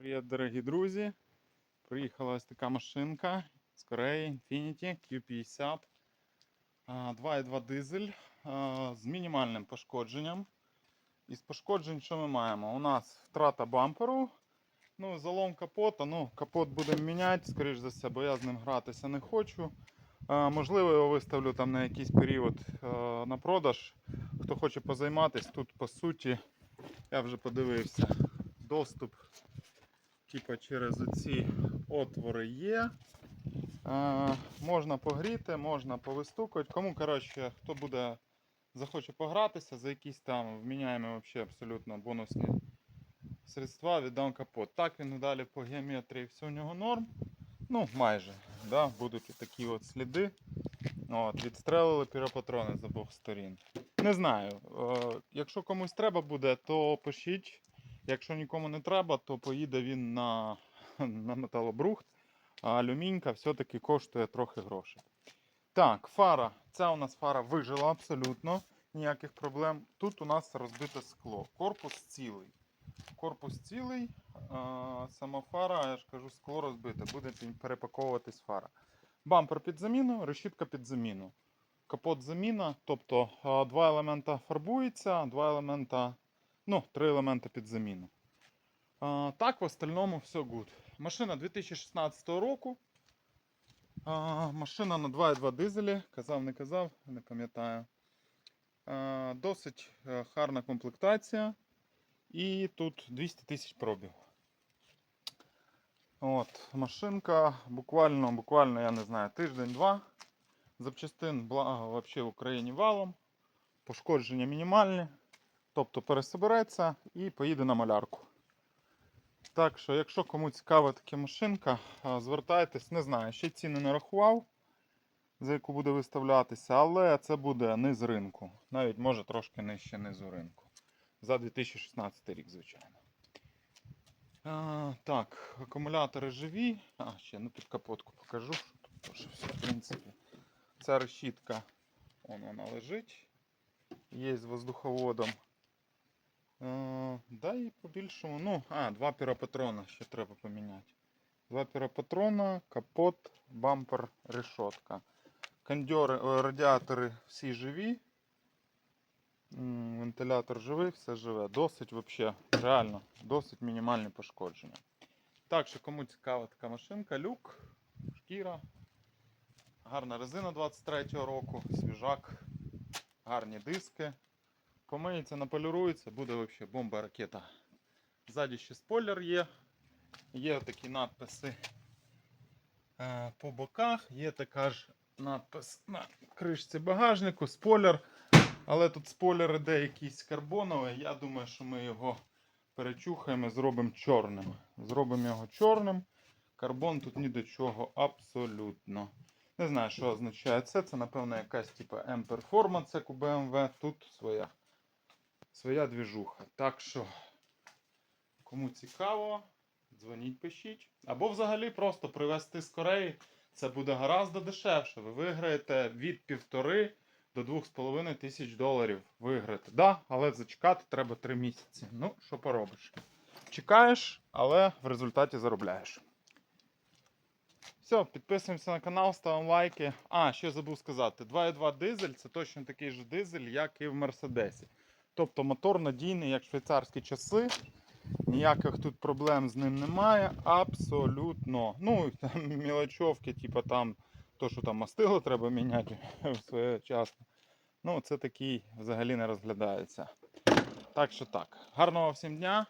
Привіт, дорогі друзі! Приїхала ось така машинка з Кореї Infiniti Q50. 2.2 дизель з мінімальним пошкодженням. Із пошкоджень, що ми маємо? У нас втрата бамперу, ну, залом капота. Ну, капот будемо міняти, скоріш за все, бо я з ним гратися не хочу. Можливо, його виставлю там на якийсь період на продаж. Хто хоче позайматися, тут по суті, я вже подивився, доступ типа через оці отвори є. Е, можна погріти, можна повистукувати. Кому, коротше, хто буде, захоче погратися за якісь там вміняємо вообще абсолютно бонусні средства, віддам капот. Так він далі по геометрії все у нього норм. Ну, майже. Да? Будуть такі от сліди. От, відстрелили піропатрони з обох сторін. Не знаю. Е, якщо комусь треба буде, то пишіть. Якщо нікому не треба, то поїде він на, на металобрухт, а алюмінька все-таки коштує трохи грошей. Так, фара. Ця у нас фара вижила абсолютно, ніяких проблем. Тут у нас розбите скло. Корпус цілий. Корпус цілий, а, сама фара, я ж кажу, скло розбите, буде перепаковуватись фара. Бампер під заміну, решітка під заміну. Капот заміна, тобто два елемента фарбуються, два елемента Ну, три елементи під заміну. А, так, в остальному все good. Машина 2016 року. А, машина на 2,2 дизелі. Казав, не казав, не пам'ятаю. А, досить е, гарна комплектація. І тут 200 тисяч пробігу. От, машинка буквально, буквально, я не знаю, тиждень-два. Запчастин благо вообще в Україні валом. Пошкодження мінімальні. Тобто пересобереться і поїде на малярку. Так що, якщо кому цікава така машинка, звертайтесь, не знаю, ще ціни не рахував, за яку буде виставлятися, але це буде низ ринку. Навіть може трошки нижче низу ринку. За 2016 рік, звичайно. А, так, акумулятори живі. А, ще ну, під капотку покажу, тут в принципі. Ця решітка, вон вона лежить. Є з воздуховодом. Е, да і по-більшому. Ну, а, два піропатрона ще треба поміняти. Два піропатрона, капот, бампер, решотка. Кондьори, радіатори всі живі. Вентилятор живий, все живе. Досить вообще, реально, досить мінімальні пошкодження. Так що кому цікава така машинка, люк, шкіра. Гарна резина 23-го року, свіжак, гарні диски. Помиється, наполірується, буде взагалі бомба ракета. Ззаді ще спойлер є. Є такі надписи е, по боках, є така ж надпис на кришці багажнику, спойлер. Але тут спойлер іде якийсь карбоновий. Я думаю, що ми його перечухаємо і зробимо чорним. Зробимо його чорним. Карбон тут ні до чого абсолютно. Не знаю, що означає це. Це, напевно, якась типу M-Performance, як у BMW. Тут своя своя двіжуха. Так що, кому цікаво, дзвоніть, пишіть. Або взагалі просто привезти з Кореї. Це буде гораздо дешевше. Ви виграєте від півтори до 2,5 тисяч доларів. Виграєте. Да, але зачекати треба 3 місяці. Ну, що поробиш? Чекаєш, але в результаті заробляєш. Все, підписуємося на канал, ставимо лайки. А, ще забув сказати: 2.2 дизель це точно такий же дизель, як і в Мерседесі. Тобто мотор надійний, як швейцарські часи. Ніяких тут проблем з ним немає. Абсолютно. Ну, там мілочовки, типу там, то, що там мастило треба міняти своєчасно. Ну, це такий взагалі не розглядається. Так що так. Гарного всім дня.